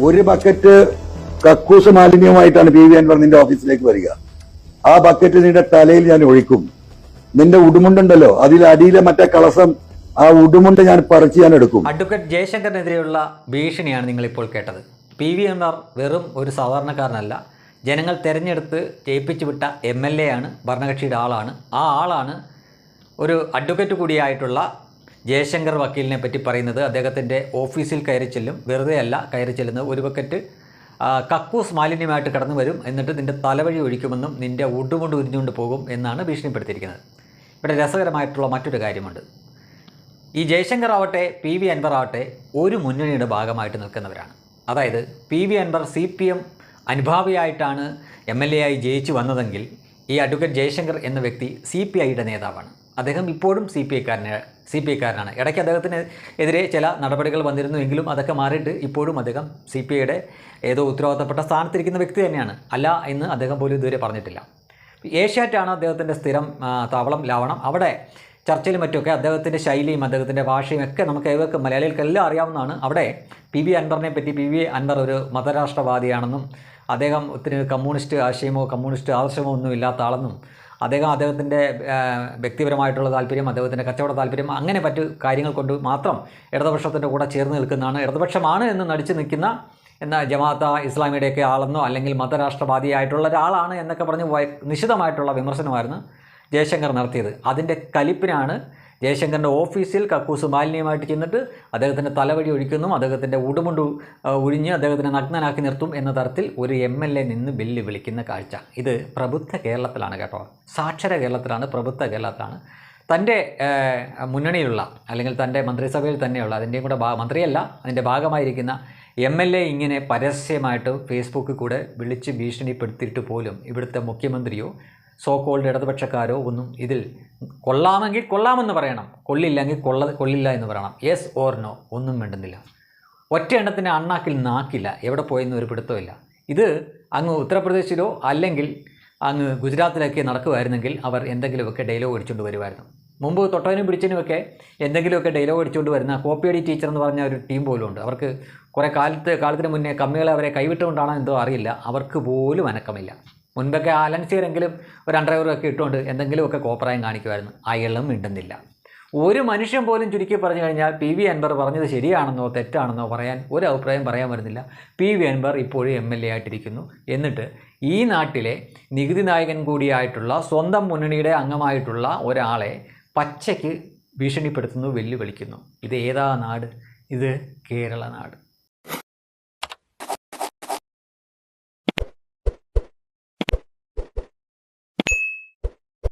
ഒരു ബക്കറ്റ് കക്കൂസ് മാലിന്യവുമായിട്ടാണ് P V Anwar നിന്റെ ഓഫീസിലേക്ക് വരിക. ആ ബക്കറ്റ് നിന്റെ തലയിൽ ഞാൻ ഒഴിക്കും. നിന്റെ ഉടുമുണ്ടുണ്ടല്ലോ അതിൽ അടിയിലെ മറ്റേ കളസം ആ ഉടുമുണ്ട് ഞാൻ പറിച്ച് ഞാൻ എടുക്കും. അഡ്വക്കേറ്റ് ജയശങ്കറിനെതിരെയുള്ള ഭീഷണിയാണ് നിങ്ങളിപ്പോൾ കേട്ടത്. പി വി അൻവർ വെറും ഒരു സാധാരണക്കാരനല്ല ജനങ്ങൾ തിരഞ്ഞെടുത്ത് ജയിപ്പിച്ചു വിട്ട എം എൽ എ ആണ് ഭരണകക്ഷിയുടെ ആളാണ്. ആ ആളാണ് ഒരു അഡ്വക്കേറ്റ് കൂടിയായിട്ടുള്ള ജയശങ്കർ വക്കീലിനെ പറ്റി പറയുന്നത് അദ്ദേഹത്തിന്റെ ഓഫീസിൽ കയറി ചെല്ലും. വെറുതെ അല്ല കയറി ചെല്ലുന്നത്. ഒരു ബക്കറ്റ് കക്കൂസ് മാലിന്യമായിട്ട് കടന്നു വരും. എന്നിട്ട് നിന്റെ തലവഴി ഒഴിക്കുമെന്നും നിന്റെ ഉടുമുണ്ട് ഉരിഞ്ഞുകൊണ്ട് പോകും എന്നാണ് ഭീഷണിപ്പെടുത്തിയിരിക്കുന്നത്. ഇവിടെ രസകരമായിട്ടുള്ള മറ്റൊരു കാര്യമുണ്ട്. ഈ ജയശങ്കർ ആവട്ടെ പി വി അൻവർ ആവട്ടെ ഒരു മുന്നണിയുടെ ഭാഗമായിട്ട് നിൽക്കുന്നവരാണ്. അതായത് P V Anvar C P M അനുഭാവിയായിട്ടാണ് M L A ആയി ജയിച്ചു വന്നതെങ്കിൽ ഈ അഡ്വക്കേറ്റ് ജയശങ്കർ എന്ന വ്യക്തി സി പി ഐയുടെ നേതാവാണ്. അദ്ദേഹം ഇപ്പോഴും സി പി ഐക്കാരനെ സി പി ഐക്കാരനാണ്. ഇടയ്ക്ക് അദ്ദേഹത്തിന് എതിരെ ചില നടപടികൾ വന്നിരുന്നു എങ്കിലും അതൊക്കെ മാറിയിട്ട് ഇപ്പോഴും അദ്ദേഹം സി പി ഐയുടെ ഏതോ ഉത്തരവാദിത്തപ്പെട്ട സ്ഥാനത്തിരിക്കുന്ന വ്യക്തി തന്നെയാണ്. അല്ല എന്ന് അദ്ദേഹം പോലും ഇതുവരെ പറഞ്ഞിട്ടില്ല. ഏഷ്യാറ്റാണ് അദ്ദേഹത്തിന്റെ സ്ഥിരം താവളം ലാവണം. അവിടെ ചർച്ചയിലും മറ്റുമൊക്കെ അദ്ദേഹത്തിന്റെ ശൈലിയും അദ്ദേഹത്തിന്റെ ഭാഷയും ഒക്കെ നമുക്ക് ഏവർക്ക് മലയാളികൾക്കെല്ലാം അറിയാവുന്നതാണ്. അവിടെ പി വി അൻവറിനെ പറ്റി പി വി അൻവർ ഒരു മതരാഷ്ട്രവാദിയാണെന്നും അദ്ദേഹം ഒത്തിരി കമ്മ്യൂണിസ്റ്റ് ആശയമോ കമ്മ്യൂണിസ്റ്റ് ആദർശമോ ഒന്നും ഇല്ലാത്ത ആളെന്നും അദ്ദേഹം അദ്ദേഹത്തിന്റെ വ്യക്തിപരമായിട്ടുള്ള താല്പര്യം അദ്ദേഹത്തിന്റെ കച്ചവട താല്പര്യം അങ്ങനെ മറ്റു കാര്യങ്ങൾ കൊണ്ട് മാത്രം ഇടതുപക്ഷത്തിന്റെ കൂടെ ചേർന്ന് നിൽക്കുന്നതാണ്. ഇടതുപക്ഷമാണ് എന്ന് നടിച്ചു നിൽക്കുന്ന എന്ന ജമാഅത്ത ഇസ്ലാമിയുടെയൊക്കെ ആളെന്നോ അല്ലെങ്കിൽ മതരാഷ്ട്രവാദിയായിട്ടുള്ള ഒരാളാണ് എന്നൊക്കെ പറഞ്ഞ് നിശിതമായിട്ടുള്ള വിമർശനമായിരുന്നു ജയശങ്കർ നടത്തിയത്. അതിന്റെ കലിപ്പിനാണ് ജയശങ്കറിന്റെ ഓഫീസിൽ കക്കൂസ് മാലിന്യമായിട്ട് ചെന്നിട്ട് അദ്ദേഹത്തിന്റെ തലവഴി ഒഴിക്കുന്നു. അദ്ദേഹത്തിന്റെ ഉടുമുണ്ടു ഒഴിഞ്ഞ് അദ്ദേഹത്തിനെ നഗ്നനാക്കി നിർത്തും എന്ന തരത്തിൽ ഒരു എം എൽ എ നിന്ന് ബില്ല് വിളിക്കുന്ന കാഴ്ച. ഇത് പ്രബുദ്ധ കേരളത്തിലാണ് കേട്ടോ. സാക്ഷര കേരളത്തിലാണ് പ്രബുദ്ധ കേരളത്തിലാണ്. തന്റെ മുന്നണിയിലുള്ള അല്ലെങ്കിൽ തന്റെ മന്ത്രിസഭയിൽ തന്നെയുള്ള അതിന്റെയും കൂടെ മന്ത്രിയല്ല അതിന്റെ ഭാഗമായിരിക്കുന്ന എം എൽ എ ഇങ്ങനെ പരസ്യമായിട്ട് ഫേസ്ബുക്കിൽ കൂടെ വിളിച്ച് ഭീഷണിപ്പെടുത്തിയിട്ട് പോലും ഇവിടുത്തെ മുഖ്യമന്ത്രിയോ സോ കോൾഡ് ഇടതുപക്ഷക്കാരോ ഒന്നും ഇതിൽ കൊള്ളാമെങ്കിൽ കൊള്ളാമെന്ന് പറയണം. കൊള്ളില്ലെങ്കിൽ കൊള്ള കൊള്ളില്ല എന്ന് പറയണം. യെസ് ഓർ നോ ഒന്നും വേണ്ടുന്നില്ല ഒറ്റ എണ്ണത്തിന് അണ്ണാക്കിൽ നാക്കില്ല. എവിടെ പോയെന്ന് ഒരു പിടുത്തമില്ല ഇത് അങ്ങ് ഉത്തർപ്രദേശിലോ അല്ലെങ്കിൽ അങ്ങ് ഗുജറാത്തിലൊക്കെ നടക്കുമായിരുന്നെങ്കിൽ അവർ എന്തെങ്കിലുമൊക്കെ ഡയലോഗ് അടിച്ചുകൊണ്ട് വരുമായിരുന്നു. മുമ്പ് തൊട്ടവനും പിടിച്ചതിനുമൊക്കെ എന്തെങ്കിലുമൊക്കെ ഡയലോഗ് അടിച്ചുകൊണ്ട് വരുന്ന കോപ്പിയടി ടീച്ചർ എന്ന് പറഞ്ഞ ഒരു ടീം പോലും ഉണ്ട്. അവർക്ക് കുറേ കാലത്ത് കാലത്തിന് മുന്നേ കമ്മികളെ അവരെ കൈവിട്ടുകൊണ്ടാണോ എന്തോ അറിയില്ല. അവർക്ക് പോലും അനക്കമില്ല. മുൻപൊക്കെ ആലൻസിയരെങ്കിലും ഒരു അണ്ടർവെയറൊക്കെ ഇട്ടുകൊണ്ട് എന്തെങ്കിലുമൊക്കെ കോപ്രായം കാണിക്കുമായിരുന്നു. അയാളും മിണ്ടുന്നില്ല. ഒരു മനുഷ്യൻ പോലും ചുരുക്കി പറഞ്ഞു കഴിഞ്ഞാൽ പി വി അൻവർ പറഞ്ഞത് ശരിയാണെന്നോ തെറ്റാണെന്നോ പറയാൻ ഒരു അഭിപ്രായം പറയാൻ വരുന്നില്ല. പി വി അൻവർ ഇപ്പോഴും എം എൽ എ ആയിട്ടിരിക്കുന്നു. എന്നിട്ട് ഈ നാട്ടിലെ നികുതി നായകൻ കൂടിയായിട്ടുള്ള സ്വന്തം മുന്നണിയുടെ അംഗമായിട്ടുള്ള ഒരാളെ പച്ചയ്ക്ക് ഭീഷണിപ്പെടുത്തുന്നു വെല്ലുവിളിക്കുന്നു. ഇത് ഏതാ നാട്? ഇത് കേരള നാട്.